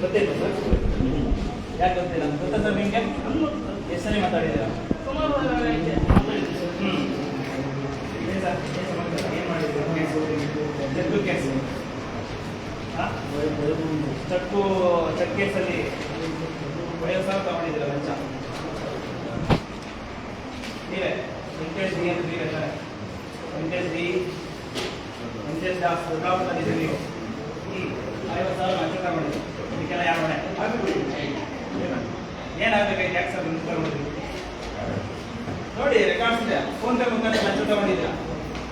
ಗೊತ್ತಿಲ್ಲ ಸರ್? ಯಾಕೆ ಗೊತ್ತಿಲ್ಲ ಗೊತ್ತಾ ಸರ್ ನಿಮಗೆ? ಎಷ್ಟು ಮಾತಾಡಿದ್ದೀರಾ? Sir case check case check check ಕೇಸಲ್ಲಿ ಐವತ್ತು ಸಾವಿರ ತಗೊಂಡಿದ್ದೀರ ಲಂಚ ನೀವೇ ವೆಂಕಟೇಶ್ ಡಿ ಅಂತ ನೀವೇ ಸರ್ ವೆಂಕಟೇಶ್ ಡಿ ವೆಂಕಟೇಶ್ ದಾಸ್ ತಂದಿದ್ದೀರಿ ನೀವು ಐವತ್ತು ಸಾವಿರ ಯಾಕೆ ಸರ್ ನೋಡಿ ರೆಕಾರ್ಡ್ಸ್ ಇದೆ ಫೋನ್ ಪೇ ಮುಖಾಂತರ ತಗೊಂಡಿದ್ದೀರಾ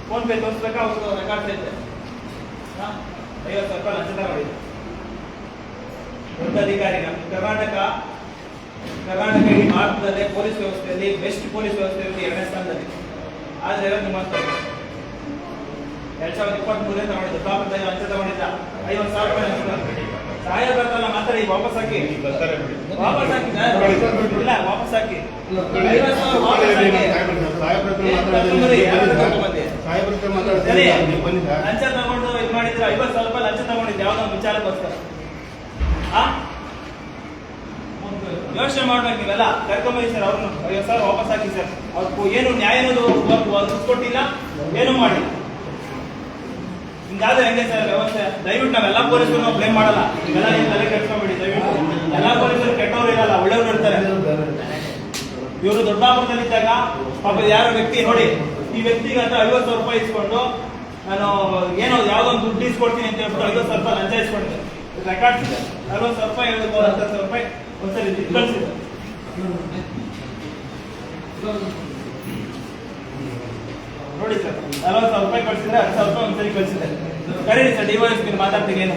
ಫೋನ್ ಪೇ ತೋರಿಸ್ಬೇಕಾ ಅವ್ರದ್ದು ರೆಕಾರ್ಡ್ಸ್ ಇದೆ ಹಾಂ ಐವತ್ತು ಸಾವಿರ ರೂಪಾಯಿ ಲಂಚ ತಗೊಂಡಿದ್ದೆ ದೊಡ್ಡ ಅಧಿಕಾರಿ ನಮ್ಮ ಕರ್ನಾಟಕ ಕರ್ನಾಟಕ ಭಾರತದಲ್ಲೇ ಪೊಲೀಸ್ ವ್ಯವಸ್ಥೆಯಲ್ಲಿ ಬೆಸ್ಟ್ ಪೊಲೀಸ್ ವ್ಯವಸ್ಥೆಯಲ್ಲಿ ಎರಡನೇ ಸ್ಥಾನದಲ್ಲಿ ಆದರೆ ನಿಮ್ಮ ಎರಡ್ ಸಾವಿರದ ಇಪ್ಪತ್ತ್ ಮೂರನೇ ತಗೊಂಡಿದ್ದು ತಗೊಂಡಿದ್ದ. ಐವತ್ತು ಸಾವಿರ ರೂಪಾಯಿ. ಸಹಾಯ ಬರ್ತಲ್ಲ ಮಾತಾಡಿ ವಾಪಸ್ ಹಾಕಿ. ವಾಪಸ್ ಹಾಕಿ ಇಲ್ಲ ವಾಪಸ್ ಹಾಕಿ? ಲಂಚ ತಗೊಂಡು ಇದು ಮಾಡಿದ್ರೆ ಐವತ್ತು ಸಾವಿರ ರೂಪಾಯಿ ಲಂಚ ತಗೊಂಡಿದ್ದೆ ಯಾವ್ದೋ ವಿಚಾರಕ್ಕೋಸ್ಕರ? ಯೋಚನೆ ಮಾಡ್ಬೇಕು ನೀವೆಲ್ಲ. ಕರ್ಕೊಂಬಿ ಸರ್ ಅವ್ರನ್ನು. ಐವತ್ತು ಸಾವಿರ ವಾಪಸ್ ಹಾಕಿ ಸರ್. ಅವ್ರು ಏನು ನ್ಯಾಯ ಅನ್ನೋದು ಕೊಟ್ಟಿಲ್ಲ ಏನು ಮಾಡಿಲ್ಲ. ಹಿಂಗಾದ್ರೆ ಹೆಂಗೆ ಸರ್ ವ್ಯವಸ್ಥೆ? ದಯವಿಟ್ಟು ನಾವೆಲ್ಲ ಪೊಲೀಸರು ಬ್ಲೇಮ್ ಮಾಡಲ್ಲ. ಎಲ್ಲ ನೀವು ತಲೆ ಕೆಡ್ಸ್ಕೊಂಬಿಡಿ ದಯವಿಟ್ಟು. ಎಲ್ಲ ಪೊಲೀಸರು ಕೆಟ್ಟವ್ರು ಇರಲ್ಲ, ಒಳ್ಳೆಯವ್ರು ಇರ್ತಾರೆ. ಇವರು ದೊಡ್ಡಾಪುರದಲ್ಲಿದ್ದಾಗ ಪಾಪ ಯಾರೋ ವ್ಯಕ್ತಿ, ನೋಡಿ, ಈ ವ್ಯಕ್ತಿಗೆ ಅಂತ ಐವತ್ತು ಸಾವಿರ ರೂಪಾಯಿ ಇಸ್ಕೊಂಡು ನಾನು ಏನೋ ಯಾವ್ದೋ ಒಂದು ದುಡ್ಡು ಇಸ್ಕೊಡ್ತೀನಿ ಅಂತ ಹೇಳ್ಬಿಟ್ಟು ಐವತ್ತು ಸಾವಿರ ರೂಪಾಯಿ ಲಂಚ ಇಸ್ಕೊಂಡಿದ್ದೆ. ರೆಕಾರ್ಡ್ಸ್ ಇದೆ. ಅರವತ್ತು ಸಾವಿರ ರೂಪಾಯಿ ಹೇಳಿದ್ರು ಹತ್ತು ಸಾವಿರ ರೂಪಾಯಿ ಒಂದ್ಸರಿ ಇದು ಕಳ್ಸಿದ್ದೆ ನೋಡಿ ಸರ್ ನಲವತ್ತು ಸಾವಿರ ರೂಪಾಯಿ ಕಳ್ಸಿದ್ರೆ ಹತ್ತು ಸಾವಿರ ರೂಪಾಯಿ ಒಂದ್ಸರಿ ಕಳ್ಸಿದ್ದೆ ಕರೀರಿ ಸರ್ ಡಿವೈಸ್ ನೀವು ಮಾತಾಡ್ತೀನಿ ಏನು?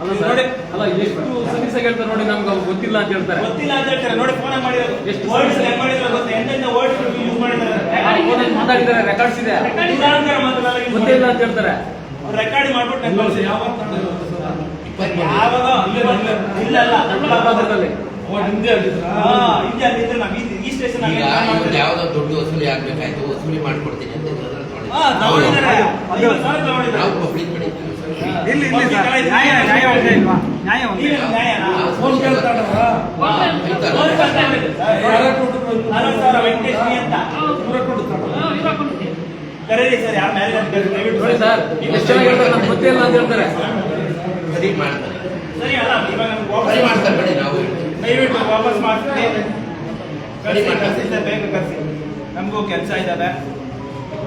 ಅಲ್ಲ ನೋಡಿ. ಅಲ್ಲ ಎಷ್ಟು ಸಲೀಸ ಹೇಳ್ತಾರೆ ನೋಡಿ ನಮ್ಗೆ ಅವ್ರು ಗೊತ್ತಿಲ್ಲ ಅಂತ ಹೇಳ್ತಾರೆ. ಗೊತ್ತಿಲ್ಲ ಅಂತ ಹೇಳ್ತಾರೆ. ನೋಡಿ ಫೋನ್ ಮಾಡಿರೋದು. ಎಷ್ಟು ವರ್ಡ್ಸ್ ಹೆಂಗ್ ಮಾಡಿದ್ರು ಗೊತ್ತಾ? ಎಂತೆಂತ ವರ್ಡ್ಸ್ ಯೂಸ್ ಮಾಡಿದ್ದಾರೆ? ಫೋನಲ್ಲಿ ಮಾತಾಡಿದ್ದಾರೆ ರೆಕಾರ್ಡ್ಸ್ ಇದೆ. ಗೊತ್ತಿಲ್ಲ ಅಂತ ಹೇಳ್ತಾರೆ. ರೆಕಾರ್ಡ್ ಮಾಡ್ಬಿಟ್ಟು ನಂಗೆ ಕಳ್ಸಿ. ಯಾವಾಗ ಯಾವಾಗ? ಇಲ್ಲ ಇಲ್ಲ, ಇಲ್ಲ ಅಲ್ಲ. ಹಾ, ಹಿಂದೆ ಅಲ್ಲಿದ್ರೆ ನಾವು ಈ- ಈ ಸ್ಟೇಷನ್ ಈಗ ಇವ್ರು ಯಾವ್ದೋ ದುಡ್ಡು ವಸೂಲಿ ಆಗ್ಬೇಕಾಯ್ತು ವಸೂಲಿ ಮಾಡ್ಕೊಡ್ತೀನಿ ಅಂತ ಹೇಳಿದ್ರೆ. ಹಾ ತಗೊಂಡಿದ್ದಾರೆ ನಾವು ಪಬ್ಲಿಕ್ ಕಡೆ ಇಲ್ಲಿ ಇಲ್ಲಿ ಸರ್. ನ್ಯಾಯ ನ್ಯಾಯ ಒಂದೇ ಇಲ್ವಾ? ನ್ಯಾಯ ಒಂದೇ ಫೋನ್ ಕೇಳ್ತಾರಲ್ಲ ಮೇಲೆ ದಯವಿಟ್ಟು ನೋಡಿ ಸರ್ ಎಷ್ಟು ಚೆನ್ನಾಗಿ ಹೇಳ್ತಾರೆ ನಮ್ಗೆ ಗೊತ್ತೇ ಇಲ್ಲ ಅಂತ ಹೇಳ್ತಾರೆ. ಸರಿ ಮಾಡ್ತಾರೆ. ಸರಿ ಅಲ್ಲ ಇವಾಗ ನಮ್ಗೆ ವಾಪಸ್ ಮಾಡ್ತಾರೆ ಬಿಡಿ ನಾವು ದಯವಿಟ್ಟು ವಾಪಸ್ ಮಾಡ್ತೀನಿ. ಕಳಿಸಿ ಮಾಡಿ. ಕಳಿಸಿ ಸರ್ ಬೇಗ ಕಳಿಸಿ. ನಮಗೂ ಕೆಲಸ ಇದ್ದಾವೆ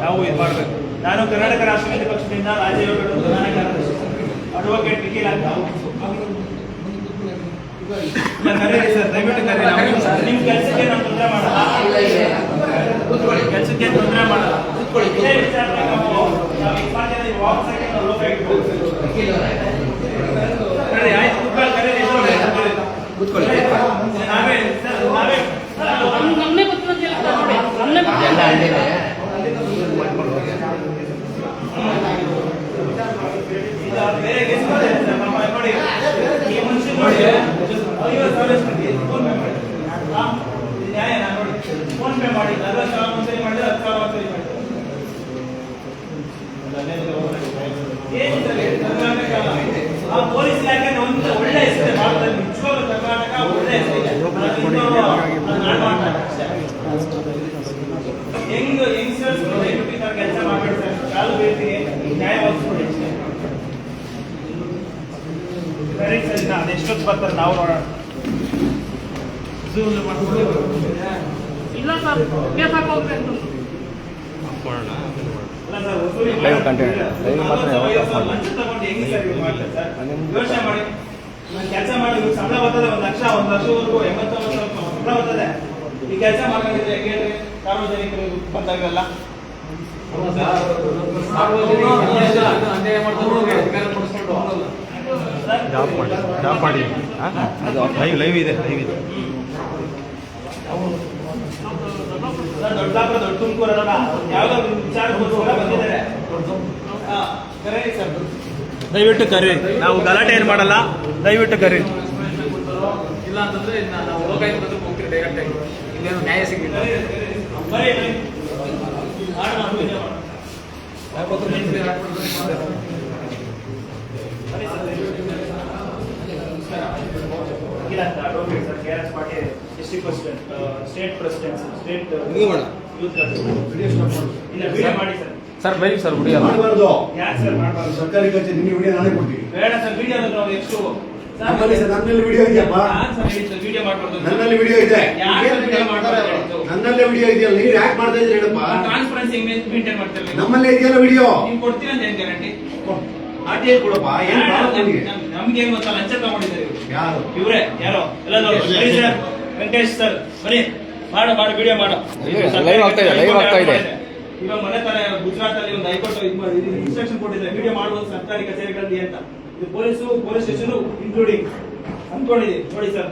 ನಾವು ಇದು ಮಾಡಬೇಕು. ನಾನು ಕರ್ನಾಟಕ ರಾಷ್ಟ್ರ ಪಕ್ಷದಿಂದ ರಾಜ್ಯಗಳು ಪ್ರಧಾನ ಕಾರ್ಯದರ್ಶಿ. ಅಡ್ವೊಕೇಟ್ ನಿಖಿಲ್ ಅಂತ ಕರೀರಿ ಸರ್ ದಯವಿಟ್ಟು ಕರೀರಿ. ನಾವು ನಿಮ್ಮ ಕೆಲಸಕ್ಕೆ ನಾವು ತೊಂದರೆ ಮಾಡಲ್ಲ. ಕೂತ್ಕೊಳ್ಳಿ. ಕೆಲಸಕ್ಕೆ ತೊಂದರೆ ಮಾಡಲ್ಲ. ಕೂತ್ಕೊಳ್ಳಿ ಇದೇ ವಿಚಾರ ನಾವು ವಾಪಸ್ ಆಗಿ ನಾವು ಲೋಕ ಇಟ್ಕೊಳ್ತೀವಿ. ವಕೀಲ್ ಆಯ್ತು ಕೂತ್ಕೊಳ್ಳಿ, ಕರೀರಿ, ಇಟ್ಕೊಳ್ಳಿ. ಕೂತ್ಕೊಳ್ಳಿ ಕೂತ್ಕೊಳ್ಳಿ ನಾವೇ ಸರ್ ನಾವೇ ನಮ್ನೆ ಗೊತ್ತಿಲ್ಲ ಅಂತ ಹೇಳ್ತಾರೆ ನೋಡಿ ನಮ್ನೆ ಎಲ್ಲ ಹಳ್ಳಿನೇ ಮಾಡ್ಕೊಂಡು ಹೋಗಿ ಈಗ ಬೇರೆ ಕೇಸ್ ಇದೆ ಸರ್, ನಮ್ಮ ನೋಡಿ ಈ ಮನುಷ್ಯ ನೋಡಿ ಐವತ್ತು ಸಾವಿರ ಇಸ್ಕೊಂಡು ಫೋನ್ ಪೇ ಮಾಡಿ ಹಾ? ಇದು ನ್ಯಾಯನಾ ನೋಡಿ ಫೋನ್ ಪೇ ಮಾಡಿ ಅರವತ್ತು ಸಾವಿರ ಒಂದ್ಸರಿ ಮಾಡಿದ್ರೆ ಹತ್ತು ಸಾವಿರ ಒಂದ್ಸರಿ ಮಾಡಿ ಏನು ಸರ್ ಇದು ಕರ್ನಾಟಕ ಅಲ್ಲ. ಆ ಪೊಲೀಸ್ ಇಲಾಖೆ ಒಂದು ಒಳ್ಳೆ ಹೆಸರಿದೆ ಭಾರತದಲ್ಲಿ ನಿಜವಾಗ್ಲೂ ಕರ್ನಾಟಕ ಒಳ್ಳೆ. ಹೆಂಗ್ ಯಂಗ್ಸ್ಟರ್ಸ್ ದಯವಿಟ್ಟು ತರ ಕೆಲಸ ಮಾಡ್ಬೇಡಿ ಸರ್ ಕಾಲು ಬೀಳ್ತೀನಿ. ನ್ಯಾಯ ಒದಗಿಸ್ಕೊಡಿ ಅಷ್ಟೇ ಸರಿ ಸರಿ ನಾ ಎಷ್ಟೊತ್ತು ಬರ್ತಾರೆ ನಾವು ನೋಡೋಣ. ಇಲ್ಲ ಸರ್ ಕೇಸ್ ಹಾಕೋಗ್ಬೇಕು ಅಲ್ಲ ಸರ್, ವಸೂಲಿ Live ಮಾಡಿ- content. Live ಮಾತ್ರ ಯಾವಾಗ ನಲವತ್ತು ಮಾಡಿ? ಲಂಚ ತಗೊಂಡು ಹೆಂಗೆ ಸರ್ ಇವ್ರು ಮಾಡ್ತಾರೆ ಸರ್? ಕಂಟೆಂಟ್ ಲೈವ್ ಮಾತ್ರ ನಾನು ಕೆಲಸ ಮಾಡಿ ಸಂಬಳ ಬರ್ತದೆ ಒಂದು ಲಕ್ಷ ಒಂದು ಲಕ್ಷವರೆಗೂ ಎಂಬತ್ತೊಂಬತ್ತು ಸಾವಿರ ಸಂಬಳ ಬರ್ತದೆ. ಈ ಕೆಲಸ ಮಾಡ್ಕೊಂಡಿದ್ರೆ ಹೆಂಗೆ ಹೇಳ್ರಿ? ಸಾರ್ವಜನಿಕರು ಬಂದಾಗೆಲ್ಲ ಜಾಬ್ ಮಾಡಿ. ಜಾಬ್ ಮಾಡಿ. ಲೈವ್ ಲೈವ್ ಇದೆ ಲೈವ್ ಇದೆ. ಸರ್, ದೊಡ್ಡ ದೊಡ್ಡ ತುಮಕೂರಲ್ಲ ಯಾವುದೋ ಒಂದು ವಿಚಾರಕ್ಕೋಸ್ಕರ ಬಂದಿದ್ದಾರೆ ಹಾ, ಕರೀರಿ ಸರ್ ದಯವಿಟ್ಟು ಕರೆ. ನಾವು ಗಲಾಟೆ ಏನು ಮಾಡಲ್ಲ. ದಯವಿಟ್ಟು ಕರೆ. ಇಲ್ಲ ಅಂತಂದ್ರೆ ನಾವು ಲೋಕಾಯುಕ್ತ ಹೋಗ್ತೀವಿ ಡೈರೆಕ್ಟ್ ಆಗಿ. ಇಲ್ಲೇನು ನ್ಯಾಯ ಸಿಗಲಿಲ್ಲ. District president state president state ಇಲ್ಲ ವಿಡಿಯೋ ಮಾಡಿ ಸರ್. ಸರ್ ಬೈ ಸರ್ ಹುಡುಗಿಯಲ್ಲ ಮಾಡಬಾರ್ದು. ಯಾಕೆ ಸರ್ ಮಾಡಬಾರ್ದು? ಸರ್ಕಾರಿ ಕಚೇರಿ ನಿಮಗೆ ವಿಡಿಯೋ ನಾನೇ ಕೊಡ್ತೀನಿ ಬೇಡ ಸರ್ ವಿಡಿಯೋ ನಾವು ಎಷ್ಟು. ನಮ್ಮಲ್ಲಿ ಸರ್ ನನ್ನಲ್ಲಿ ವಿಡಿಯೋ ಇದೆಯಪ್ಪ? ವಿಡಿಯೋ ಮಾಡ್ಬಾರ್ದು ನನ್ನಲ್ಲಿ ವಿಡಿಯೋ ಇದೆ. ಯಾಕೆ ವಿಡಿಯೋ ಮಾಡ್ತಾರೆ? ನನ್ನಲ್ಲೇ ವಿಡಿಯೋ ಇದೆಯಲ್ಲ ನೀವು ಯಾಕೆ ಮಾಡ್ತಾ ಇದ್ರಿ ಹೇಳಪ್ಪ? ಟ್ರಾನ್ಸ್ಪರೆನ್ಸಿ ಮೇಂಟೈನ್ ಮಾಡ್ತಾರೆ. ನಮ್ಮಲ್ಲೇ ಇದೆಯಲ್ಲ ವಿಡಿಯೋ ನೀವು ಕೊಡ್ತೀರಾ ಅಂತ ಏನ್ ಗ್ಯಾರಂಟಿ ಆರ್ ಟಿ ಐ ಕೊಡಪ್ಪ ಏನ್ ನಿಮಗೆ? ಏನ್ ಗೊತ್ತಾ ಲಂಚ ತಗೊಂಡಿದ್ದಾರೆ ಯಾರು? ಇವ್ರೆ ಯಾರೋ? ಎಲ್ಲ ನೋಡಿ. ಬನ್ನಿ ಸರ್ ವೆಂಕಟೇಶ್ ಸರ್ ಬನ್ನಿ. ಮಾಡು ಮಾಡು ವಿಡಿಯೋ ಮಾಡು. ಲೈವ್ ಆಗ್ತಾ ಇದೆ, ಲೈವ್ ಆಗ್ತಾ ಇದೆ. ಇವಾಗ ಮೊನ್ನೆ ತಾನೇ ಗುಜರಾತ್ ಅಲ್ಲಿ ಒಂದು ಹೈಕೋರ್ಟ್ ಇನ್ಸ್ಟ್ರಕ್ಷನ್ ಕೊಟ್ಟಿದ್ದಾರೆ. ವಿಡಿಯೋ ಮಾಡುವುದು ಸರ್ಕಾರಿ ಕಚೇರಿಗಳಲ್ಲಿ ಅಂತ. ಇದು ಪೊಲೀಸು ಪೊಲೀಸ್ ಸ್ಟೇಷನ್ ಇನ್ಕ್ಲೂಡಿಂಗ್ ಅನ್ಕೊಂಡಿದ್ದೀವಿ ನೋಡಿ ಸರ್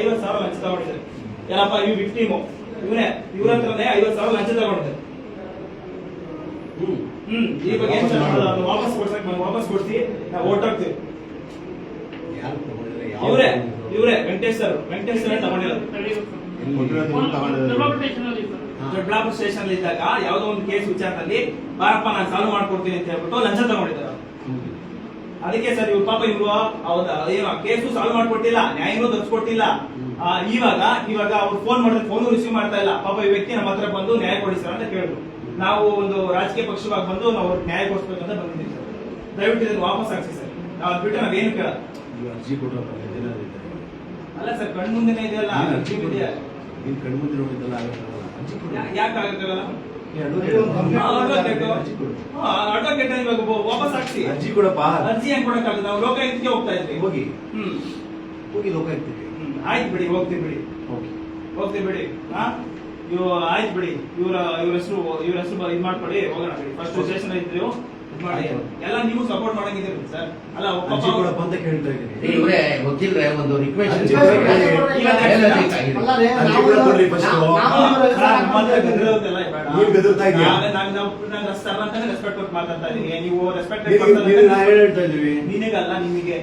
ಐವತ್ತು ಸಾವಿರ ಲಂಚ ತಗೊಂಡಿದ್ದಾರೆ. ಏನಪ್ಪ ಇವ್ ವಿಕ್ಟಿಮು ಇವನೇ ಇವ್ರ ಹತ್ರನೇ ಐವತ್ತು ಸಾವಿರ ಲಂಚ ತಗೊಂಡಿದ್ದಾರೆ. ಹ್ಮ್. ಈ ಬಗ್ಗೆ ವಾಪಸ್ ಕೊಡ್ಸಕ್ ಬಂದು ವಾಪಸ್ ಕೊಡ್ಸಿ ನಾವು ಓಟ್ ಹಾಕ್ತೀವಿ. ಇವರೇ ಯಾವ ಇವ್ರೆ? ವೆಂಕಟೇಶ್ ಸರ್ ವೆಂಕಟೇಶ್ ಸರ್ ತಗೊಂಡಿರೋದು. ದೊಡ್ಡಬಳ್ಳಾಪುರ ಸ್ಟೇಷನ್ ಅಲ್ಲಿ ಇದ್ದಾಗ ಯಾವ್ದೋ ಒಂದು ಕೇಸ್ ವಿಚಾರದಲ್ಲಿ ಬಾರಪ್ಪ ನಾನು ಸಾಲ್ವ್ ಮಾಡ್ಕೊಡ್ತೀನಿ ಅಂತ ಹೇಳ್ಬಿಟ್ಟು ಲಂಚ ತಗೊಂಡಿದ್ದಾರೆ. ಅದಕ್ಕೆ ಸರ್ ಇವ್ರು ಪಾಪ ಇವ್ರು ಹೌದಾ ಏನು ಕೇಸು ಸಾಲ್ವ್ ಮಾಡ್ಕೊಟ್ಟಿಲ್ಲ ನ್ಯಾಯನೂ ತರಿಸ್ಕೊಟ್ಟಿಲ್ಲ. ಇವಾಗ ಇವಾಗ ಅವ್ರು ಫೋನ್ ಮಾಡಿದ್ರೆ ಫೋನ್ ರಿಸೀವ್ ಮಾಡ್ತಾ ಇಲ್ಲ. ಪಾಪ ಈ ವ್ಯಕ್ತಿ ನಮ್ಮ ಹತ್ರ ಬಂದು ನ್ಯಾಯ ಕೊಡಿ ಸರ್ ಅಂತ ಕೇಳಿದ್ರು. ನಾವು ಒಂದು ರಾಜಕೀಯ ಪಕ್ಷವಾಗಿ ಬಂದು ನಾವು ನ್ಯಾಯ ಕೊಡಿಸ್ಬೇಕಂತ ಬಂದಿದ್ದೀವಿ ಸರ್. ದಯವಿಟ್ಟು ಇದನ್ನು ವಾಪಸ್ ಹಾಕ್ಸಿ ಸರ್. ನಾವು ಅದು ಬಿಟ್ಟು ನಾವೇನು ಕೇಳಲ್ಲ. ನೀವು ಅರ್ಜಿ ಅಲ್ಲ ಸರ್ ಕಣ್ಮುಂದೆನೇ ಇದೆಯಲ್ಲ ಅರ್ಜಿ ಇದೆಯಾ ನೀನು ಕಣ್ಮುಂದೆ ನೋಡಿದ್ದಲ್ಲ ಆಗತ್ತಲ್ಲ. ಅರ್ಜಿ ಕೊಡು. ಯಾಕೆ. ಅಡ್ವೊಕೇಟ್ ಇವಾಗ ವಾಪಸ್ ಹಾಕ್ಸಿ. ಅರ್ಜಿ ಕೊಡಪ್ಪ. ಅರ್ಜಿ ಹೆಂಗ್ ಕೊಡಕ್ಕಾಗಲ್ಲ ನಾವು ಲೋಕಾಯುಕ್ತಕ್ಕೆ ಹೋಗ್ತಾ ಇದ್ವಿ. ಹೋಗಿ. ಹ್ಮ್. ಹೋಗಿ ಲೋಕಾಯುಕ್ತಕ್ಕೆ. ಆಯ್ತು ಬಿಡಿ ಹೋಗ್ತೀವಿ ಬಿಡಿ. ಹೋಗಿ ಹೋಗ್ತೀವಿ ಬಿಡಿ. ಹಾ? ಇವ್ ಆಯ್ತು ಬಿಡಿ. ಇವ್ರ ಇವ್ರ ಹೆಸರು ಇವ್ರ ಹೆಸರು ಇದ್ ಮಾಡ್ಕೊಡಿ ಹೋಗೋಣ ಬಿಡಿ. ಫಸ್ಟ್ ಸ್ಟೇಷನ್ ಇದ್ ಮಾಡಿ. ಎಲ್ಲ ನೀವು ಸಪೋರ್ಟ್ ಮಾಡಂಗಿದ್ದೀರಿ ಸರ್. ಅಲ್ಲ ಕೊಡಪ್ಪ ಅಂತ ಕೇಳ್ತಾ ಇದ್ದೀನಿ. ಇವ್ರೆ ಗೊತ್ತಿಲ್ರೆ ಒಂದು ರಿಕ್ವೆಸ್ಟ್ ಅರ್ಜಿ ಕೊಡಿ. ಅರ್ಜಿ ಕೂಡ ಕೊಡ್ರಿ first. ನೀವ್ ಗದರ್ತಾ ಇದ್ಯಾ? ನಾವೇ- ನಾವ್- ನಾವು- ರೆಸ್ಪೆಕ್ಟ್ ಮಾತಾಡ್ತಾ ಇದೀನಿ ನೀವು ರೆಸ್ಪೆಕ್ಟ್ ನೀನು- ನೀನು ನಾ ಏನ್ ಹೇಳ್ತಾ ಇದೀವಿ ನಿನಗಲ್ಲ ನಿಮಗೆ.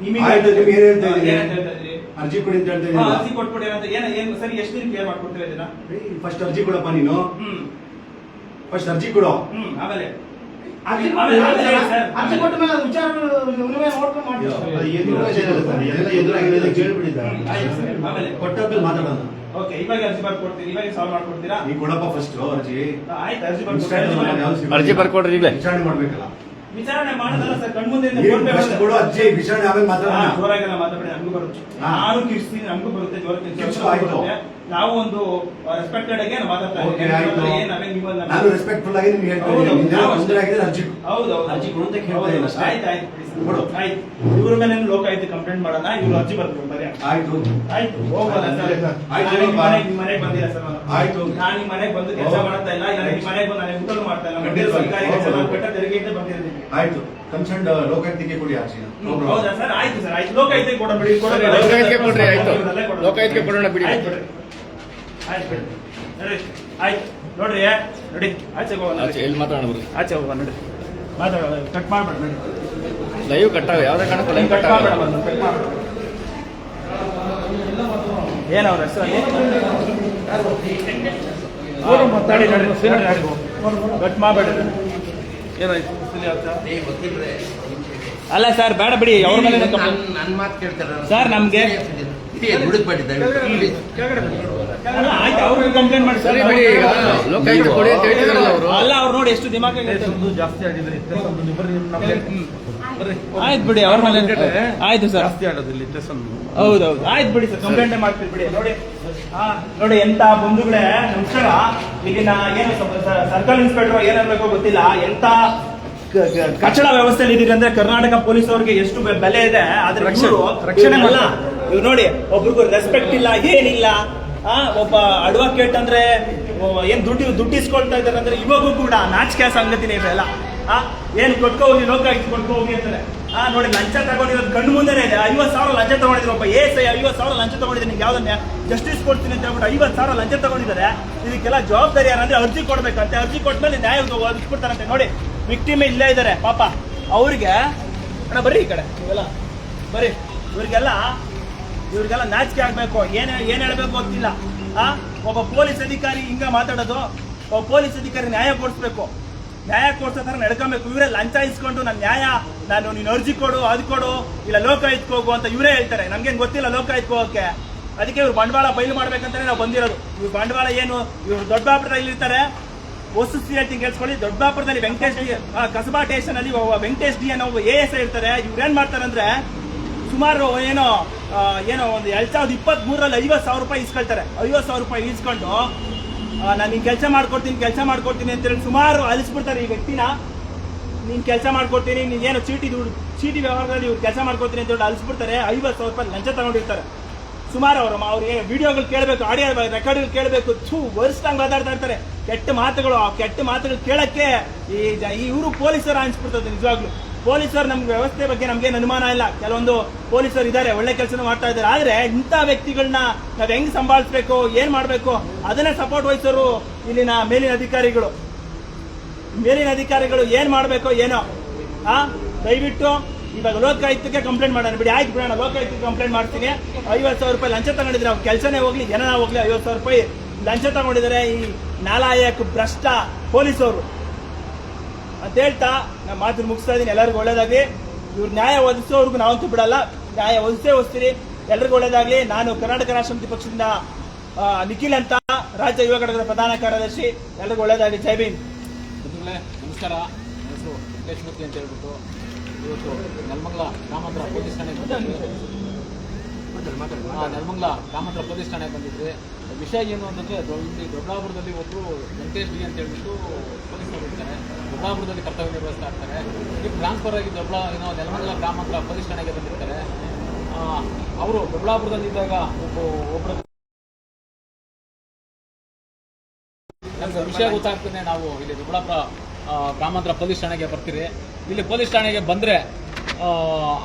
ನಿಮಗೆ ಆಯ್ತು, ನಿಮ್ಗೆ ಏನ್ ಹೇಳ್ತಾ ಇದೀನಿ? ಏನಂತ ಹೇಳ್ತಾ ಇದೀರಿ? ಅರ್ಜಿ ಕೊಡಿ ಅಂತ ಹೇಳ್ತಾ ಹಾ, ಇದ್ದೀನಿ. ಅರ್ಜಿ ಕೊಟ್ಬಿಡಿ ಅಂತ. ಏನ ಏನ್ ಸರಿ ಎಷ್ಟು ದಿನ ಕ್ಲಿಯರ್ ಮಾಡ್ಕೊಡ್ತೀರಾ ಇದನ್ನ? ಫಸ್ಟ್ ಅರ್ಜಿ ಕೊಡಪ್ಪ ನೀನು. ಹ್ಮ್. ಫಸ್ಟ್ ಅರ್ಜಿ ಕೊಡು. ಹ್ಮ್ ಆಮೇಲೆ. ಅರ್ಜಿ ಆಮೇಲೆ- ಆಮೇಲೆ ಸರ್. ಅರ್ಜಿ ಕೊಟ್ಟ ಮೇಲೆ ಅದು ವಿಚಾರ ವಿನಿಮಯ ನೋಡ್ಕೊಂಡು ಮಾಡ್ತೀವಿ ಅದು ಎದುರಾಗಿದೆ ಅಲ್ಲ ಸರ್, ಎಲ್ಲ ಎದುರಾಗಿದೆ ಕೇಳ್ಬಿಟ್ಟಿದ್ದ ಹ್ಮ್, ಸರ್, ಆಮೇಲೆ ಕೊಟ್ಟಾದ್ಮೇಲೆ ಮಾತಾಡೋಣ. ಓಕೆ ಇವಾಗ ಅರ್ಜಿ ಬರ್ಕೊಡ್ತೀನಿ ಇವಾಗ ಸಾಲ್ವ್ ಮಾಡ್ಕೊಡ್ತೀರಾ? ನೀ ಕೊಡಪ್ಪ ಫಸ್ಟ್ ಅರ್ಜಿ. ಆಯ್ತು ಅರ್ಜಿ ಬರ್ಕೊಡ್ರಿ ಈಗ್ಲೇ. ವಿಚಾರಣೆ ಮಾಡ್ಬೇಕಲ್ಲ. ವಿಚಾರಣೆ ಮಾಡೋದಲ್ಲ ಸರ್ ಕಣ್ಮುಂದೆ ನೀವು ಫಸ್ಟ್ ಕೊಡು ಅರ್ಜಿ ವಿಚಾರಣೆ ಆಮೇಲೆ ಮಾತಾಡೋಣ. ಜೋರಾಗೆಲ್ಲ ಮಾತಾಡಿ ನಮಗೂ ಬರುತ್ತೆ. ನಾನು ಕಿರ್ಸ್ತೀನಿ ನಮಗೂ ಬರುತ್ತೆ ಜೋರ ಕಿರ್ಚು, ಆಯ್ತು. ನಾವು ಒಂದು ರೆಸ್ಪೆಕ್ಟೆಡ್ ಆಗಿ ಮಾತಾಡ್ತಾ. ಆಯ್ತು. ನಾನು ರೆಸ್ಪೆಕ್ಟ್ಫುಲ್ ಆಗಿ ನಿಮ್ಗೆ ಹೇಳ್ತಾ ಹೌದು, ಇದ್ದೀನಿ ನಿನ್ನೆಲ್ಲ ಆಗಿದೆ ಅರ್ಜಿ ಹೌದು ಹೌದು. ಅರ್ಜಿ ಕೊಡು ಅಂತ ಕೇಳ್ತಾ ಇಲ್ಲ ಆಯ್ತು ಆಯ್ತು ಬಿಡಿ ಆಯ್ತು. ಇವ್ರ ಮೇಲೆ ಲೋಕಾಯುಕ್ತ ಕಂಪ್ಲೇಂಟ್ ಮಾಡೋಣ ಇವ್ರು ಅರ್ಜಿ ಬರ್ತೀವಿ ಬರೀ ಆಯ್ತು. ಆಯ್ತು ಹೋಗ್ಬೋದಾ ಆಯ್ತು, ನಿಮ್ಮ ಮನೆಗೆ ನಿಮ್ಮ ಮನೆಗೆ ಬಂದಿಲ್ಲ ಸರ್ ಆಯ್ತು. ನಾನು ನಿಮ್ಮ ಮನೆಗೆ ಬಂದು ಕೆಲಸ. ಮಾಡ್ತಾ ಇಲ್ಲ. ಇಲ್ಲ ನಿಮ್ಮ ಮನೆಗೆ ಬಂದು ನಾನು ಊಟನೂ ಮಾಡ್ತಾ ಇಲ್ಲ. ಸರ್ಕಾರಿ ಕೆಲಸ ಕಟ್ಟ ತೆರಿಗೆಯಿಂದ ಬಂದಿದ್ದೀನಿ. ಆಯ್ತು. ಕನ್ಸರ್ನ್ ಲೋಕಾಯುಕ್ತಿಗೆ ಕೊಡಿ ಅರ್ಜಿನ ಹೌದಾ ಸರ್? ಆಯ್ತು ಸರ್ ಆಯ್ತು. ಲೋಕಾಯುಕ್ತಕ್ಕೆ ಕೊಡೋಣ ಬಿಡಿ. ಕೊಡೋಣ. ಲೋಕಾಯುಕ್ತಕ್ಕೆ ಕೊಡ್ರಿ, ಆಯ್ತು. ಲೋಕಾಯುಕ್ತಕ್ಕೆ ಕೊಡೋಣ ಬಿಡಿ. ಆಯ್ತು ಬಿಡಿ. ಆಯ್ತು. ಬಿಡಿ ನಡ್ರಿ ನೋಡಿ. ಆಚೆ ಹೋಗೋಣ ಆಚೆ ಎಲ್ಲಿ ಮಾತಾಡೋಣ ಬರ್ರಿ? ಆಚೆ ಹೋಗೋಣ ನೋಡಿ. ಮಾತಾಡೋಣ ಕಟ್ ಮಾಡ್ಬೇಡ ನೋಡಿ. ಲೈವ್ ಕಟ್ಟಾಗ ಯಾವುದೇ ಕಾರಣಕ್ಕೂ ಲೈವ್ ಕಟ್ ಮಾಡ್ಬೇಡ ಕಟ್ ಮಾಡ್ಬೇಡ. ಏನು ಅವ್ರ ಹೆಸರು ಮಾತಾಡಿ ನೋಡಿ ಕಟ್ ಮಾಡಬೇಡ್ರಿ ಏನಾಯ್ತು? ಅಲ್ಲ ಸರ್ ಬೇಡ ಬಿಡಿ. ಅವ್ರ ಮೇಲೆ ನನ್ ನನ್ ಮಾತು ಕೇಳ್ತಾರೆ? ಸರ್, ನಮ್ಗೆ- ಹುಡುಕ್ಬಿಟ್ಟಿದ್ದಾರೆ ಅಲ್ಲ, ಆಯ್ತು ಅವ್ರಿಗೆ ಕಂಪ್ಲೇಂಟ್ ಮಾಡಿ. ಸರಿ ಬಿಡಿ ಈಗ ಕೊಡಿ ಅಂತ ಹೇಳ್ತಿದಾರಲ್ಲ ಅವರು. ಅಲ್ಲ ಅವ್ರು ನೋಡಿ ಎಷ್ಟು ದಿಮಾಕ ಜಾಸ್ತಿ ಆಗಿದ್ರೆ ಆಯ್ತು ಬಿಡಿ ಅವ್ರ ಮೇಲೆ ಆಯ್ತು ಸರ್. ಜಾಸ್ತಿ ಆಡೋದಿಲ್ಲ ಟೆಸನ್ ಹೌದೌದು. ಆಯ್ತು ಬಿಡಿ ಸರ್ ಕಂಪ್ಲೇಂಟ್ ಮಾಡ್ತೀವಿ ಬಿಡಿ. ನೋಡಿ ನೋಡಿ ಎಂತ ಬಂಧುಗಳೇ ನಮಸ್ಕಾರ. ಇಲ್ಲಿನ ಏನು ಸರ್ಕಲ್ ಇನ್ಸ್ಪೆಕ್ಟರ್ ಏನಾಗಬೇಕೋ ಗೊತ್ತಿಲ್ಲ. ಎಂತ ಕಚಡ ವ್ಯವಸ್ಥೆಯಲ್ಲಿ ಇದೀರಿ ಅಂದ್ರೆ ಕರ್ನಾಟಕ ಪೊಲೀಸ್ ಅವ್ರಿಗೆ ಎಷ್ಟು ಬೆ- ಬೆಲೆ ಇದೆ? ಆದ್ರೆ ರಕ್ಷಣೆ- ಇವ್ರು ನೋಡಿ ಒಬ್ರಿಗೂ ರೆಸ್ಪೆಕ್ಟ್ ಇಲ್ಲ ಏನಿಲ್ಲ. ಆ, ಒಬ್ಬ ಅಡ್ವೊಕೇಟ್ ಅಂದ್ರೆ ಏನ್ ದುಡ್ಡು ದುಡ್ಡು ಇಸ್ಕೊಳ್ತಾ ಇದಾರೆ ಅಂದ್ರೆ ಇವಾಗೂ ಕೂಡ ನಾಚಿಕೆ ಸಂಗತಿನೇ ಇವೆಲ್ಲ ಆ, ಏನ್ ಕೊಟ್ಕೋ ಹೋಗಿ ಲೋಕ ಕೊಟ್ಕೋ ಹೋಗಿ ಅಂತಾರೆ. ಆ, ನೋಡಿ, ಲಂಚ ತಗೊಂಡಿರೋದು ಕಣ್ಣು ಮುಂದೆನೇ ಇದೆ. ಐವತ್ತು ಸಾವಿರ ಲಂಚ ತಗೊಂಡಿದ್ರು ಒಬ್ಬ ಏಸ್ ಐವತ್ತು ಸಾವಿರ ಲಂಚ ತಗೊಂಡಿದ್ದೀನಿ ನಿಮ್ಗೆ ಯಾವ್ದನ್ನ ಜಸ್ಟಿಸ್ ಕೊಡ್ತೀನಿ ಅಂತ ಹೇಳ್ಬಿಟ್ಟು ಐವತ್ತು ಸಾವಿರ ಲಂಚ ತಗೊಂಡಿದ್ದಾರೆ. ಇದಕ್ಕೆಲ್ಲ ಜವಾಬ್ದಾರಿ ಯಾರಂದ್ರೆ ಅರ್ಜಿ ಕೊಡ್ಬೇಕಂತೆ. ಅರ್ಜಿ ಕೊಟ್ಮೇಲೆ ನ್ಯಾಯ ಕೊಡ್ತಾರಂತೆ ನೋಡಿ ವಿಕ್ಟಿಮೇ ಇಲ್ಲೇ ಇದ್ದಾರೆ. ಪಾಪ, ಅವ್ರಿಗೆ ಅಣ್ಣ, ಬರ್ರಿ ಈ ಕಡೆ. ಇವೆಲ್ಲ ಬರ್ರಿ. ಇವ್ರಿಗೆಲ್ಲ ಇವ್ರಿಗೆಲ್ಲ ನಾಚಿಕೆ ಆಗ್ಬೇಕು. ಏನು ಏನ್ ಹೇಳ್ಬೇಕು ಗೊತ್ತಿಲ್ಲ. ಆ? ಒಬ್ಬ ಪೊಲೀಸ್ ಅಧಿಕಾರಿ ಹಿಂಗ ಮಾತಾಡೋದು. ಒಬ್ಬ ಪೊಲೀಸ್ ಅಧಿಕಾರಿ ನ್ಯಾಯ ಕೊಡಿಸ್ಬೇಕು. ನ್ಯಾಯ ಕೊಡ್ಸೋ ಥರ ನಡ್ಕೊಬೇಕು. ಇವರೇ ಲಂಚ ಇಸ್ಕೊಂಡು ನಾನು ನ್ಯಾಯ, ನಾನು ನೀನು ಅರ್ಜಿ ಕೊಡು, ಅದು ಕೊಡು, ಇಲ್ಲ ಲೋಕ ಹೋಗು ಅಂತ ಇವರೇ ಹೇಳ್ತಾರೆ. ನಮ್ಗೇನು ಗೊತ್ತಿಲ್ಲ ಲೋಕಾಯುಕ್ತ ಹೋಗಕ್ಕೆ ಅದಕ್ಕೆ ಇವ್ರು ಬಂಡವಾಳ ಬಯಲು ಮಾಡ್ಬೇಕಂತಾನೆ ನಾವು ಬಂದಿರೋದು. ಇವ್ರು ಬಂಡವಾಳ ಏನು? ಇವ್ರು ದೊಡ್ಡಬಾಪುರದಲ್ಲಿ ಇರ್ತಾರೆ. ಹೊಸ ಹೇಳ್ತೀನಿ ಕೇಳಿಸ್ಕೊಳ್ಳಿ. ದೊಡ್ಡಬಾಪುರದಲ್ಲಿ ವೆಂಕಟೇಶ್ ಕಸಬಾ ಸ್ಟೇಷನ್ ಅಲ್ಲಿ ವೆಂಕಟೇಶ್ ಡಿ ಅನ್ನೋ ಎ ಎಸ್ ಇರ್ತಾರೆ. ಇವ್ರೇನ್ ಮಾಡ್ತಾರೆ ಅಂದ್ರೆ ಸುಮಾರು ಏನೋ ಏನೋ ಒಂದು ಎರಡು ಸಾವಿರದ ಇಪ್ಪತ್ತ್ ಮೂರಲ್ಲಿ ಐವತ್ತು ಸಾವಿರ ರೂಪಾಯಿ ಇಸ್ಕೊಳ್ತಾರೆ ಐವತ್ತು ಸಾವಿರ ರೂಪಾಯಿ ಇಸ್ಕೊಂಡು ನಾನು ನಿನ್ನ ಕೆಲಸ ಮಾಡ್ಕೊಡ್ತೀನಿ ಕೆಲಸ ಮಾಡ್ಕೊಡ್ತೀನಿ ಅಂತ ಹೇಳಿ ಸುಮಾರು ಅಲಿಸ್ಬಿಡ್ತಾರೆ ಈ ವ್ಯಕ್ತಿನ. ನೀನು ಕೆಲಸ ಮಾಡ್ಕೊಡ್ತೀನಿ, ನೀನು ಏನು ಚೀಟಿ ದುಡ್ಡು ಚೀಟಿ ವ್ಯವಹಾರದಲ್ಲಿ ಇವ್ರು ಕೆಲಸ ಮಾಡ್ಕೊಡ್ತೀನಿ ಅಂತ ಹೇಳಿ ಅಲಿಸ್ಬಿಡ್ತಾರೆ. ಐವತ್ತು ಸಾವಿರ ರೂಪಾಯಿ ಲಂಚ ತಗೊಂಡಿರ್ತಾರೆ. ಸುಮಾರು ಅವರು ಅವ್ರಿಗೆ ವಿಡಿಯೋಗಳು ಕೇಳಬೇಕು, ಆಡಿಯೋ ರೆಕಾರ್ಡ್ಗಳು ಕೇಳಬೇಕು, ಥೂ ವರ್ಷದಂಗೆ ಮಾತಾಡ್ತಾ ಇರ್ತಾರೆ. ಕೆಟ್ಟ ಮಾತುಗಳು, ಆ ಕೆಟ್ಟ ಮಾತುಗಳು ಕೇಳೋಕ್ಕೆ ಈ ಇವರು ಪೊಲೀಸರು ಅನಿಸ್ಬಿಡ್ತದೆ ನಿಜವಾಗ್ಲು. ಪೊಲೀಸರು ನಮ್ಗೆ ವ್ಯವಸ್ಥೆ ಬಗ್ಗೆ ನಮ್ಗೇನು ಅನುಮಾನ ಇಲ್ಲ. ಕೆಲವೊಂದು ಪೊಲೀಸರು ಇದ್ದಾರೆ, ಒಳ್ಳೆ ಕೆಲಸ ಮಾಡ್ತಾ ಇದ್ದಾರೆ. ಆದ್ರೆ ಇಂಥ ವ್ಯಕ್ತಿಗಳನ್ನ ನಾವ್ ಹೆಂಗ್ ಸಂಭಾಳಿಸ್ಬೇಕು, ಏನ್ ಮಾಡ್ಬೇಕು, ಅದನ್ನೇ ಸಪೋರ್ಟ್ ವಹಿಸೋರು ಇಲ್ಲಿನ ಮೇಲಿನ ಅಧಿಕಾರಿಗಳು. ಮೇಲಿನ ಅಧಿಕಾರಿಗಳು ಏನ್ ಮಾಡಬೇಕು ಏನೋ. ಆ? ದಯವಿಟ್ಟು ಇವಾಗ ಲೋಕಾಯುಕ್ತಕ್ಕೆ ಕಂಪ್ಲೇಂಟ್ ಮಾಡೋಣ. ಬಿಡಿ, ಆಯ್ತು ಬಿಡೋಣ. ಲೋಕಾಯುಕ್ತಕ್ಕೆ ಕಂಪ್ಲೇಂಟ್ ಮಾಡ್ತೀನಿ. ಐವತ್ತು ಸಾವಿರ ರೂಪಾಯಿ ಲಂಚ ತಗೊಂಡಿದ್ರೆ ಅವ್ರ ಕೆಲಸನೇ ಹೋಗ್ಲಿ ಜನನ ಹೋಗ್ಲಿ ಐವತ್ತು ಸಾವಿರ ರೂಪಾಯಿ ಲಂಚ ತಗೊಂಡಿದ್ದಾರೆ ಈ ನಾಲಾಯಕ್ ಭ್ರಷ್ಟ ಪೊಲೀಸರು. ಅಂತ ಹೇಳ್ತಾ ನಾನು ಮಾತು ಮುಗಿಸ್ತಾ ಇದೀನಿ ಎಲ್ಲರಿಗೂ ಒಳ್ಳೇದಾಗ್ಲಿ. ಇವ್ರು ನ್ಯಾಯ ಒದಗಿಸೋರ್ಗು ನಾವಂತೂ ಬಿಡಲ್ಲ. ನ್ಯಾಯ ಒದಿಸೇ ಒದಿಸ್ತೀರಿ ಎಲ್ರಿಗೂ ಒಳ್ಳೇದಾಗ್ಲಿ. ನಾನು ಕರ್ನಾಟಕ ರಾಷ್ಟ್ರ ಸಮಿತಿ ಪಕ್ಷದಿಂದ ನಿಖಿಲ್ ಅಂತ ರಾಜ್ಯ ಯುವ ಘಟಕದ ಪ್ರಧಾನ ಕಾರ್ಯದರ್ಶಿ. ಎಲ್ರಿಗೂ ಒಳ್ಳೇದಾಗ್ಲಿ. ಜೈ ನಮಸ್ಕಾರ. ಹೆಸರು ಅಂತ ಹೇಳ್ಬಿಟ್ಟು ಇವತ್ತು ನೆಲಮಂಗಲ ಪೊಲೀಸ್ ಆ, ನೆಲಮಂಗಲ ಗ್ರಾಮಾಂತರ ಪೊಲೀಸ್ ಠಾಣೆಗೆ ಬಂದಿದ್ರಿ. ವಿಷಯ ಏನು ಅಂತಂದ್ರೆ ಇಲ್ಲಿ ದೊಡ್ಡಾಪುರದಲ್ಲಿ ಒಬ್ಬರು ವೆಂಕಟೇಶ್ ಡಿ ಅಂತ ಹೇಳ್ಬಿಟ್ಟು ಪೊಲೀಸರು ಇರ್ತಾರೆ. ದೊಡ್ಡಾಪುರದಲ್ಲಿ ಕರ್ತವ್ಯ ನಿರ್ವಹಿಸ್ತಾ ಇರ್ತಾರೆ. ಈಗ ಟ್ರಾನ್ಸ್ಫರ್ ಆಗಿ ದೊಡ್ಡ ಏನೋ ನೆಲಮಂಗಲ ಗ್ರಾಮಾಂತರ ಪೊಲೀಸ್ ಠಾಣೆಗೆ ಬಂದಿರ್ತಾರೆ. ಅವರು ದೊಡ್ಡಾಪುರದಲ್ಲಿ ಇದ್ದಾಗ ಒಬ್ಬ ಒಬ್ಬರು ವಿಷಯ ಗೊತ್ತಾಗ್ತದೆ ನಾವು ಇಲ್ಲಿ ದೊಡ್ಡಾಪುರ ಗ್ರಾಮಾಂತರ ಪೊಲೀಸ್ ಠಾಣೆಗೆ ಬರ್ತೀರಿ. ಇಲ್ಲಿ ಪೊಲೀಸ್ ಠಾಣೆಗೆ ಬಂದ್ರೆ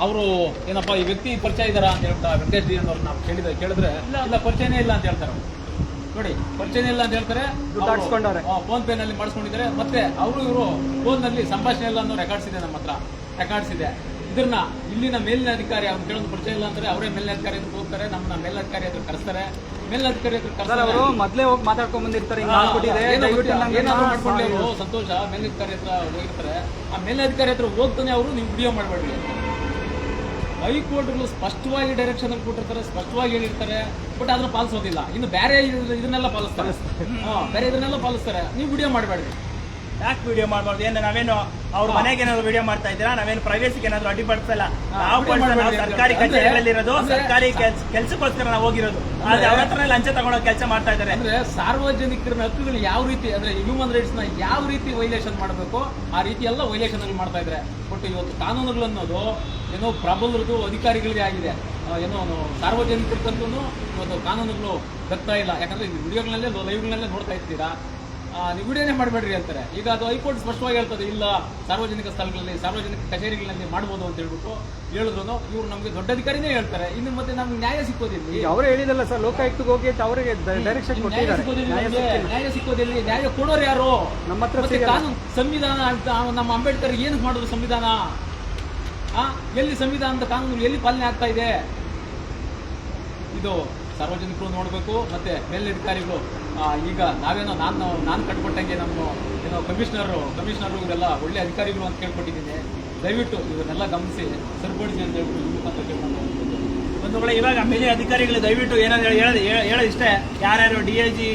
ಅವರು ಏನಪ್ಪ ಈ ವ್ಯಕ್ತಿ ಪರಿಚಯ ಇದ್ದಾರಾ ಅಂತ ಹೇಳ್ತಾ ವೆಂಕಟೇಶ್ ಜಿ ಅನ್ನೋರು ನಾವು ಕೇಳಿದ್ರೆ ಕೇಳಿದ್ರೆ ಇಲ್ಲ. ಪರಿಚಯನೇ ಇಲ್ಲ ಅಂತ ಹೇಳ್ತಾರೆ ನೋಡಿ ಪರಿಚಯನೇ ಇಲ್ಲ ಅಂತ ಹೇಳ್ತಾರೆ. ಫೋನ್ ಪೇ ನಲ್ಲಿ ಮಾಡಿಸ್ಕೊಂಡಿದ್ದಾರೆ. ಮತ್ತೆ ಅವರು ಇವರು ಫೋನ್ನಲ್ಲಿ ಸಂಭಾಷಣೆ ಇಲ್ಲ ಅನ್ನೋ ರೆಕಾರ್ಡ್ಸ್ ಇದೆ ನಮ್ಮ ಹತ್ರ. ರೆಕಾರ್ಡ್ಸ್ ಇದೆ. ಇದನ್ನ ಇಲ್ಲಿನ ಮೇಲಿನ ಅಧಿಕಾರಿ ಅವ್ರು ಕೇಳೋದು ಪರಿಚಯ ಇಲ್ಲ ಅಂದ್ರೆ ಅವರೇ ಮೇಲಿನ ಅಧಿಕಾರಿ ಅಂತ ಹೋಗ್ತಾರೆ. ನಮ್ಮನ್ನ ಮೇಲಧಿಕಾರಿ ಹತ್ರ ಕರೆಸ್ತಾರೆ. ಸರ್ ಅವರು ಮೊದಲೇ ಹೋಗಿ ಮಾತಾಡ್ಕೊಂಡ್ ಬಂದಿರ್ತಾರೆ ಹಿಂಗ್ ಆಗ್ಬಿಟ್ಟಿದೆ ದಯವಿಟ್ಟು ಗೊತ್ತಿಲ್ಲ, ಏನಾದ್ರು ಮಾಡ್ಕೊಳ್ಳಿ ಅವರು. ಸಂತೋಷ ಮೇಲಧಿಕಾರಿ ಹತ್ರ ಹೋಗಿರ್ತಾರೆ. ಆ ಮೇಲಧಿಕಾರಿ ಹತ್ರ ಹೋಗ್ತಾನೆ ಅವರು ನೀವು ವಿಡಿಯೋ ಮಾಡಬೇಡ್ರಿ. ಹೈಕೋರ್ಟ್ಗಳು ಸ್ಪಷ್ಟವಾಗಿ ಡೈರೆಕ್ಷನ್ ಅಲ್ಲಿ ಕೊಟ್ಟಿರ್ತಾರೆ ಸ್ಪಷ್ಟವಾಗಿ ಹೇಳಿರ್ತಾರೆ ಬಟ್ ಅದನ್ನ ಪಾಲಿಸೋದಿಲ್ಲ. ಇನ್ನು ಬೇರೆ ಇದನ್ನೆಲ್ಲ ಪಾಲಿಸ್ತಾರೆ. ಬೇರೆ ಇದನ್ನೆಲ್ಲ ಪಾಲಿಸ್ತಾರೆ. ನೀವು ವಿಡಿಯೋ ಮಾಡಬೇಡ್ರಿ. ಯಾಕೆ ವಿಡಿಯೋ ಮಾಡಬಾರ್ದು? ಏನು ನಾವೇನು ಅವ್ರ ಮನೆಗೆ ಏನಾದ್ರು ವಿಡಿಯೋ ಮಾಡ್ತಾ ಇದ್ದೀರಾ? ನಾವೇನು ಪ್ರೈವೇಸಿಗೆ ಏನಾದ್ರು ಅಡ್ಡಿಪಡಿಸಲ್ಲ? ನಾವು ಸರ್ಕಾರಿ ಕಚೇರಿಗಳಲ್ಲಿ ಇರೋದು ಸರ್ಕಾರಿ ಕೆಲಸಕ್ಕೋಸ್ಕರ ನಾವು ಹೋಗಿರೋದು. ಆದ್ರೆ ಅವ್ರ ಹತ್ರ ಲಂಚ ತಗೊಳ್ಳೋ ಕೆಲಸ ಮಾಡ್ತಾ ಇದ್ದಾರೆ. ಅಂದ್ರೆ ಸಾರ್ವಜನಿಕರ ಹಕ್ಕುಗಳು ಯಾವ ರೀತಿ ಅಂದ್ರೆ ಹ್ಯೂಮನ್ ರೈಟ್ಸ್ನ ಯಾವ ರೀತಿ ವೈಲೇಷನ್ ಮಾಡಬೇಕು ಆ ರೀತಿ ಎಲ್ಲ ವೈಲೇಷನ್ ಅಲ್ಲಿ ಮಾಡ್ತಾ ಇದ್ದಾರೆ. ಬಟ್ ಇವತ್ತು ಕಾನೂನುಗಳು ಅನ್ನೋದು ಏನೋ ಪ್ರಬಲರದು ಅಧಿಕಾರಿಗಳಿಗೆ ಆಗಿದೆ. ಏನೋ ಸಾರ್ವಜನಿಕರಿಗಂತೂ ಇವತ್ತು ಕಾನೂನುಗಳು ಬರ್ತಾ ಇಲ್ಲ. ಯಾಕಂದ್ರೆ ವಿಡಿಯೋಗಳಲ್ಲೇ ಲೈವ್ಗಳಲ್ಲೇ ನೋಡ್ತಾ ಇರ್ತೀರಾ? ನೀವು ವಿಡಿಯೋನೇ ಮಾಡಬೇಡ್ರಿ ಅಂತಾರೆ. ಈಗ ಅದು ಹೈಕೋರ್ಟ್ ಸ್ಪಷ್ಟವಾಗಿ ಹೇಳ್ತದೆ ಇಲ್ಲ ಸಾರ್ವಜನಿಕ ಸ್ಥಳಗಳಲ್ಲಿ ಸಾರ್ವಜನಿಕ ಕಚೇರಿಗಳಲ್ಲಿ ಮಾಡ್ಬೋದು ಅಂತ ಹೇಳ್ಬಿಟ್ಟು ಹೇಳಿದ್ರು ಇವ್ರು ನಮಗೆ ದೊಡ್ಡ ಅಧಿಕಾರಿನೇ ಹೇಳ್ತಾರೆ. ಇನ್ನು ಮತ್ತೆ ನಮ್ಗೆ ನ್ಯಾಯ ಸಿಕ್ಕೋದಿಲ್ಲ. ಅವರು ಹೇಳಿದಲ್ಲ ಸರ್ ಲೋಕಾಯುಕ್ತಕ್ಕೆ ಹೋಗಿ ಅಂತ ಅವರಿಗೆ ಡೈರೆಕ್ಷನ್ ನ್ಯಾಯ ಸಿಕ್ಕೋದಿಲ್ಲ ನ್ಯಾಯ ಕೊಡೋರು ಯಾರು? ನಮ್ಮ ಹತ್ರ ಕಾನೂನು ಸಂವಿಧಾನ ಅಂತ ನಮ್ಮ ಅಂಬೇಡ್ಕರ್ ಏನಕ್ಕೆ ಮಾಡೋದು ಸಂವಿಧಾನ? ಎಲ್ಲಿ ಸಂವಿಧಾನದ ಕಾನೂನು ಎಲ್ಲಿ ಪಾಲನೆ ಆಗ್ತಾ ಇದೆ? ಇದು ಸಾರ್ವಜನಿಕರು ನೋಡಬೇಕು ಮತ್ತೆ ಮೇಲಧಿಕಾರಿಗಳು ಈಗ ನಾವೇನೋ ನಾನು ನಾನು ಕಟ್ಕೊಟ್ಟಂಗೆ ನಮ್ಮ ಏನೋ ಕಮಿಷನರು ಕಮಿಷನರು ಇವರೆಲ್ಲ ಒಳ್ಳೆ ಅಧಿಕಾರಿಗಳು ಅಂತ ಕೇಳ್ಕೊಟ್ಟಿದ್ದೀನಿ. ದಯವಿಟ್ಟು ಇವನ್ನೆಲ್ಲ ಗಮನಿಸಿ. ಸರಿಪಡಿಸಿ ಅಂತ ಹೇಳ್ಬಿಟ್ಟು ಮುಖಾಂತರ ಕೇಳ್ಕೊಂಡು ಒಳ್ಳೆ ಇವಾಗ ಮೇಲೆ ಅಧಿಕಾರಿಗಳು ದಯವಿಟ್ಟು ಏನಾದ್ರು ಹೇಳಿ ಹೇಳೋದು ಇಷ್ಟೇ. ಯಾರ್ಯಾರು D I G,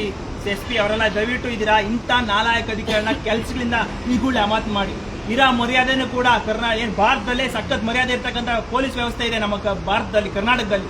S P ಅವರೆಲ್ಲ ದಯವಿಟ್ಟು ಇದ್ದೀರಾ? ಇಂಥ ನಾಲಾಯಕ ಅಧಿಕಾರಿಗಳನ್ನ ಕೆಲಸಗಳಿಂದ ಈಗೂಳೆ ಅಮಾತ್ ಮಾಡಿ. ಇರೋ ಮರ್ಯಾದೆನೂ ಕೂಡ ಕರ್ನಾ ಏನು ಭಾರತದಲ್ಲೇ ಸಖತ್ ಮರ್ಯಾದೆ ಇರ್ತಕ್ಕಂಥ ಪೊಲೀಸ್ ವ್ಯವಸ್ಥೆ ಇದೆ ನಮ್ಮ ಭಾರತದಲ್ಲಿ, ಕರ್ನಾಟಕದಲ್ಲಿ.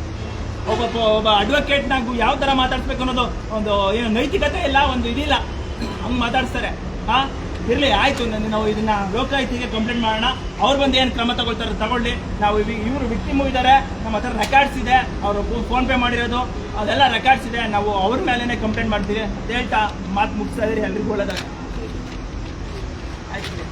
ಒಬ್ಬ ಒಬ್ಬ ಅಡ್ವೊಕೇಟ್ ನಾವು ಯಾವ ತರ ಮಾತಾಡ್ಸ್ಬೇಕು ಅನ್ನೋದು ಒಂದು ಏನು ನೈತಿಕತೆ ಇಲ್ಲ, ಒಂದು ಇದಿಲ್ಲ. ಹಂಗ್ ಮಾತಾಡ್ಸ್ತಾರೆ. ಹಾ? ಇರ್ಲಿ, ಆಯ್ತು ನಾವು ಇದನ್ನ ಲೋಕಾಯುಕ್ತಿಗೆ ಕಂಪ್ಲೇಂಟ್ ಮಾಡೋಣ. ಅವ್ರು ಬಂದು ಏನು ಕ್ರಮ ತಗೊಳ್ತಾರೆ ತಗೊಳ್ಳಿ. ನಾವು ಇವರು ವಿಕ್ಟಿಮು ಇದ್ದಾರೆ ನಮ್ಮ ಹತ್ರ ರೆಕಾರ್ಡ್ಸ್ ಇದೆ. ಅವರು ಫೋನ್ ಪೇ ಮಾಡಿರೋದು. ಅದೆಲ್ಲ ರೆಕಾರ್ಡ್ಸ್ ಇದೆ. ನಾವು ಅವ್ರ ಮೇಲೇ ಕಂಪ್ಲೇಂಟ್ ಮಾಡ್ತೀವಿ. ಅಂತ ಹೇಳ್ತಾ ಮಾತು ಮುಗಿಸ್ತಾ ಇದ್ರಿ, ಎಲ್ರಿಗೂ ಒಳ್ಳೆದಾಗ ಆಯ್ತು.